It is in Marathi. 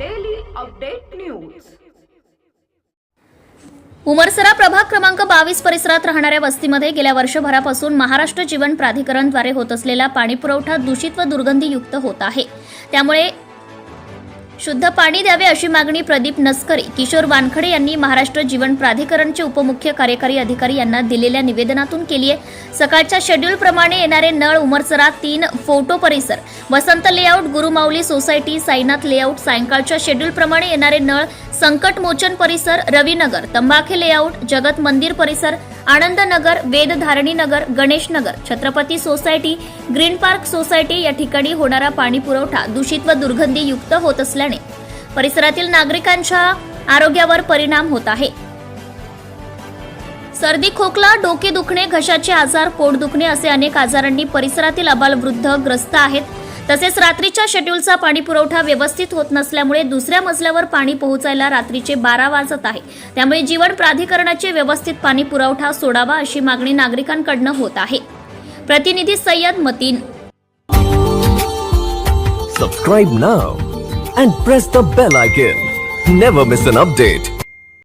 अपडेट न्यूज उमरसरा प्रभाग क्रमांक बावीस परिसरात राहणाऱ्या वस्तीमध्ये गेल्या वर्षभरापासून महाराष्ट्र जीवन प्राधिकरणद्वारे होत असलेला पाणीपुरवठा दूषित व दुर्गंधीयुक्त होत आहे. त्यामुळे शुद्ध पाणी द्यावे अशी मागणी प्रदीप नसकरी किशोर वानखडे यांनी महाराष्ट्र जीवन प्राधिकरणचे उपमुख्य कार्यकारी अधिकारी यांना दिलेल्या निवेदनातून केली आहे. सकाळच्या शेड्यूलप्रमाणे येणारे नळ उमरसरा तीन फोटो परिसर Vasant layout Gurumauli society Sainath layout सायंकाळच्या शेड्यूलप्रमाणे येणारे नळ संकटमोचन परिसर रविनगर तंबाखे लेआउट जगत मंदिर परिसर Anand Nagar Vedadharani Nagar Ganesh Nagar Chhatrapati society green park society या ठिकाणी होणारा पाणी पुरवठा दूषित व दुर्गंधीयुक्त होत असल्याने परिसरातील नागरिकांच्या आरोग्यावर परिणाम होत आहे. सर्दी खोकला डोके दुखणे घशाचे आजार पोट दुखणे असे अनेक आजारांनी परिसरातील अबालवृद्ध ग्रस्त आहेत. तसेच रात्रीच्या शेड्यूलचा पाणी पुरवठा व्यवस्थित होत नसल्यामुळे दुसऱ्या मजल्यावर पाणी पोहोचायला रात्रीचे बारा वाजत आहे. त्यामुळे जीवन प्राधिकरणाचे व्यवस्थित पाणी पुरवठा सोडावा अशी मागणी नागरिकांकडनं होत आहे. प्रतिनिधी Sayyad Matin. Subscribe now and press the bell icon never miss an update